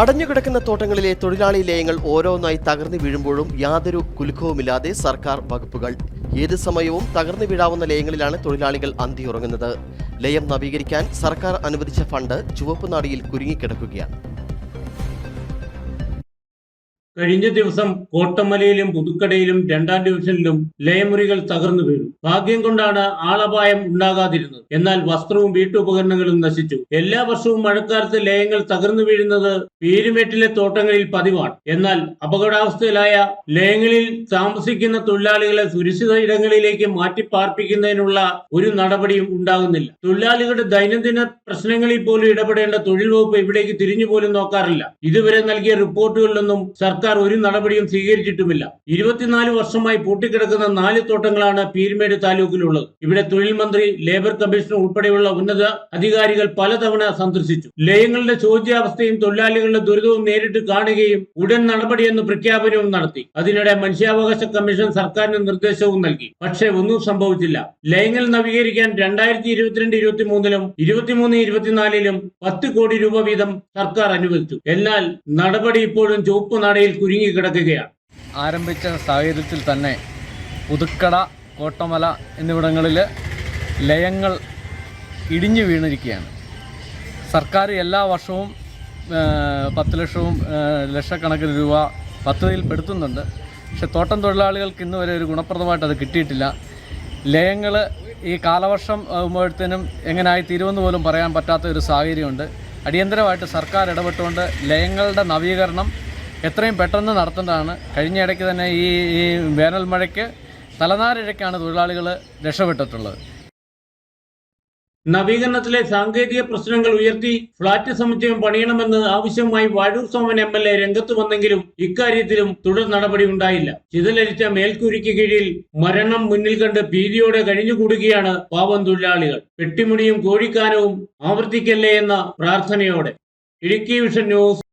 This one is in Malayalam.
അടഞ്ഞുകിടക്കുന്ന തോട്ടങ്ങളിലെ തൊഴിലാളി ലയങ്ങൾ ഓരോന്നായി തകർന്നു വീഴുമ്പോഴും യാതൊരു കുലുക്കവുമില്ലാതെ സർക്കാർ വകുപ്പുകൾ ഏത് സമയവും തകർന്നു വീഴാവുന്ന ലയങ്ങളിലാണ് തൊഴിലാളികൾ അന്തിയുറങ്ങുന്നത്. ലയം നവീകരിക്കാൻ സർക്കാർ അനുവദിച്ച ഫണ്ട് ചുവപ്പ് നാടിയിൽ കുരുങ്ങിക്കിടക്കുകയാണ്. കഴിഞ്ഞ ദിവസം കോട്ടമലയിലും പുതുക്കടയിലും രണ്ടാം ഡിവിഷനിലും ലയമുറികൾ തകർന്നു വീണു. ഭാഗ്യം കൊണ്ടാണ് ആളപായം ഉണ്ടാകാതിരുന്നത്. എന്നാൽ വസ്ത്രവും വീട്ടുപകരണങ്ങളും നശിച്ചു. എല്ലാ വർഷവും മഴക്കാലത്ത് ലയങ്ങൾ തകർന്നു വീഴുന്നത് പീരുമേട്ടിലെ തോട്ടങ്ങളിൽ പതിവാണ്. എന്നാൽ അപകടാവസ്ഥയിലായ ലയങ്ങളിൽ താമസിക്കുന്ന തൊഴിലാളികളെ സുരക്ഷിത ഇടങ്ങളിലേക്ക് മാറ്റി പാർപ്പിക്കുന്നതിനുള്ള ഒരു നടപടിയും ഉണ്ടാകുന്നില്ല. തൊഴിലാളികളുടെ ദൈനംദിന പ്രശ്നങ്ങളിൽ പോലും ഇടപെടേണ്ട തൊഴിൽ വകുപ്പ് ഇവിടേക്ക് തിരിഞ്ഞു പോലും നോക്കാറില്ല. ഇതുവരെ നൽകിയ റിപ്പോർട്ടുകളിലൊന്നും സർക്കാർ ഒരു നടപടിയും സ്വീകരിച്ചിട്ടുമില്ല. ഇരുപത്തിനാല് വർഷമായി പൂട്ടിക്കിടക്കുന്ന നാല് തോട്ടങ്ങളാണ് പീരുമേട് താലൂക്കിലുള്ളത്. ഇവിടെ തൊഴിൽ മന്ത്രി ലേബർ കമ്മീഷൻ ഉൾപ്പെടെയുള്ള ഉന്നത അധികാരികൾ പലതവണ സന്ദർശിച്ചു. ലയങ്ങളുടെ ചോദ്യാവസ്ഥയും തൊഴിലാളികളുടെ ദുരിതവും നേരിട്ട് കാണുകയും ഉടൻ നടപടിയെന്ന് പ്രഖ്യാപനവും നടത്തി. അതിനിടെ മനുഷ്യാവകാശ കമ്മീഷൻ സർക്കാരിന് നിർദ്ദേശവും നൽകി. പക്ഷേ ഒന്നും സംഭവിച്ചില്ല. ലയങ്ങൾ നവീകരിക്കാൻ രണ്ടായിരത്തി ഇരുപത്തിരണ്ട് ഇരുപത്തി മൂന്നിലും ഇരുപത്തിമൂന്ന് ഇരുപത്തിനാലിലും പത്ത് കോടി രൂപ വീതം സർക്കാർ അനുവദിച്ചു. എന്നാൽ നടപടി ഇപ്പോഴും ചുവപ്പ് നാടയിൽ കുരുങ്ങിക്കിടക്കുകയാണ്. ആരംഭിച്ച സാഹചര്യത്തിൽ തന്നെ പുതുക്കട കോട്ടമല എന്നിവിടങ്ങളിൽ ലയങ്ങൾ ഇടിഞ്ഞു വീണിരിക്കുകയാണ്. സർക്കാർ എല്ലാ വർഷവും പത്ത് ലക്ഷവും ലക്ഷക്കണക്കിന് രൂപ പദ്ധതിയിൽ പെടുത്തുന്നുണ്ട്. പക്ഷെ തോട്ടം തൊഴിലാളികൾക്ക് ഇന്ന് വരെ ഒരു ഗുണപ്രദമായിട്ട് അത് കിട്ടിയിട്ടില്ല. ലയങ്ങൾ ഈ കാലവർഷം ആകുമ്പോഴത്തേനും എങ്ങനെയായി തീരുമെന്ന് പോലും പറയാൻ പറ്റാത്ത ഒരു സാഹചര്യമുണ്ട്. അടിയന്തരമായിട്ട് സർക്കാർ ഇടപെട്ടുകൊണ്ട് ലയങ്ങളുടെ നവീകരണം എത്രയും പെട്ടെന്ന് നടത്തേണ്ടതാണ് കഴിഞ്ഞ ഇടയ്ക്ക് തന്നെ ഈ ഈ വേനൽ മഴയ്ക്ക് തലനാരിഴയ്ക്കാണ് തൊഴിലാളികൾ രക്ഷപ്പെട്ടിട്ടുള്ളത്. നവീകരണത്തിലെ സാങ്കേതിക പ്രശ്നങ്ങൾ ഉയർത്തി ഫ്ളാറ്റ് സമുച്ചയം പണിയണമെന്ന് ആവശ്യമായി Vazhoor Soman M L A രംഗത്ത് വന്നെങ്കിലും ഇക്കാര്യത്തിലും തുടർ നടപടി ഉണ്ടായില്ല. ചിതലരിച്ച മേൽക്കൂരിക്ക് കീഴിൽ മരണം മുന്നിൽ കണ്ട് ഭീതിയോടെ കഴിഞ്ഞുകൂടുകയാണ് പാവം തൊഴിലാളികൾ. പെട്ടിമുടിയും കോഴിക്കാനവും ആവർത്തിക്കല്ലേ എന്ന പ്രാർത്ഥനയോടെ. Idukki vision news